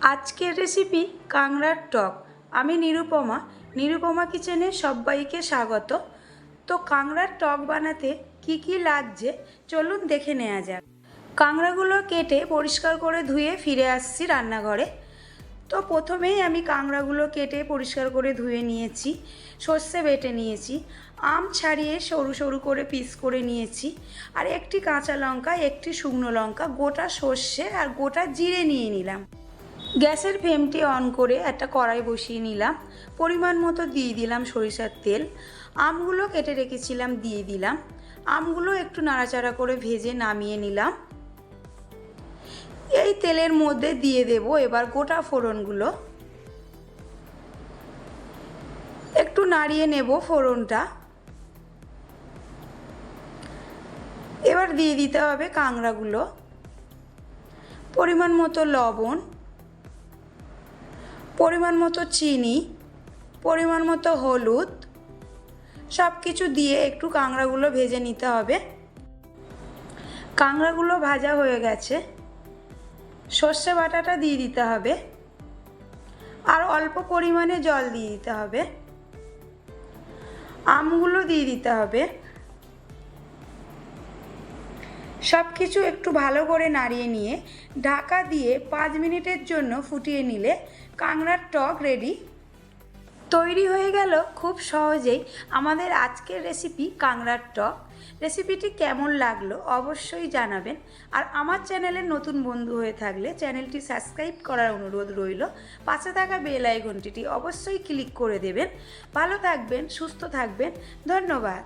আজকের রেসিপি কাংড়ার টক। আমি নিরুপমা। নিরুপমা কিচেনে সবাইকে স্বাগত। তো কাংড়ার টক বানাতে কি কি লাগছে চলুন দেখে নেওয়া যাক। কাংড়াগুলো কেটে পরিষ্কার করে ধুয়ে ফিরে আসছি রান্নাঘরে। তো প্রথমেই আমি কাংড়াগুলো কেটে পরিষ্কার করে ধুয়ে নিয়েছি, সর্ষে বেটে নিয়েছি, আম ছাড়িয়ে সরু সরু করে পিস করে নিয়েছি, আর একটি কাঁচা লঙ্কা, একটি শুকনো লঙ্কা, গোটা সর্ষে আর গোটা জিরে নিয়ে নিলাম। গ্যাসের ফ্লেমটি অন করে একটা কড়াই বসিয়ে নিলাম, পরিমাণ মতো দিয়ে দিলাম সরিষার তেল, আমগুলো কেটে রেখেছিলাম, দিয়ে দিলাম, আমগুলো একটু নাড়াচাড়া করে ভেজে নামিয়ে নিলাম। এই তেলের মধ্যে দিয়ে দেব এবার গোটা ফোড়নগুলো। একটু নাড়িয়ে নেব ফোড়নটা। এবার দিয়ে দিতে হবে কাঁকড়াগুলো। পরিমাণ মতো লবণ। পরিমাণ মতো চিনি। পরিমাণ মতো হলুদ। সব কিছু দিয়ে একটু কাঁকড়াগুলো ভেজে নিতে হবে। কাঁকড়াগুলো ভাজা হয়ে গেছে। সর্ষে বাটাটা দিয়ে দিতে হবে। আর অল্প পরিমাণে জল দিয়ে দিতে হবে। আমগুলো দিয়ে দিতে হবে। সব কিছু একটু ভালো করে নাড়িয়ে নিয়ে ঢাকা দিয়ে পাঁচ মিনিটের জন্য ফুটিয়ে নিলে কাংড়ার টক রেডি। তৈরি হয়ে গেল খুব সহজেই আমাদের আজকের রেসিপি কাংড়ার টক। রেসিপিটি কেমন লাগল অবশ্যই জানাবেন। আর আমার চ্যানেলের নতুন বন্ধু হয়ে থাকলে চ্যানেলটি সাবস্ক্রাইব করার অনুরোধ রইল। পাশে থাকা বেল আইকনটিটি অবশ্যই ক্লিক করে দেবেন। ভালো থাকবেন, সুস্থ থাকবেন। ধন্যবাদ।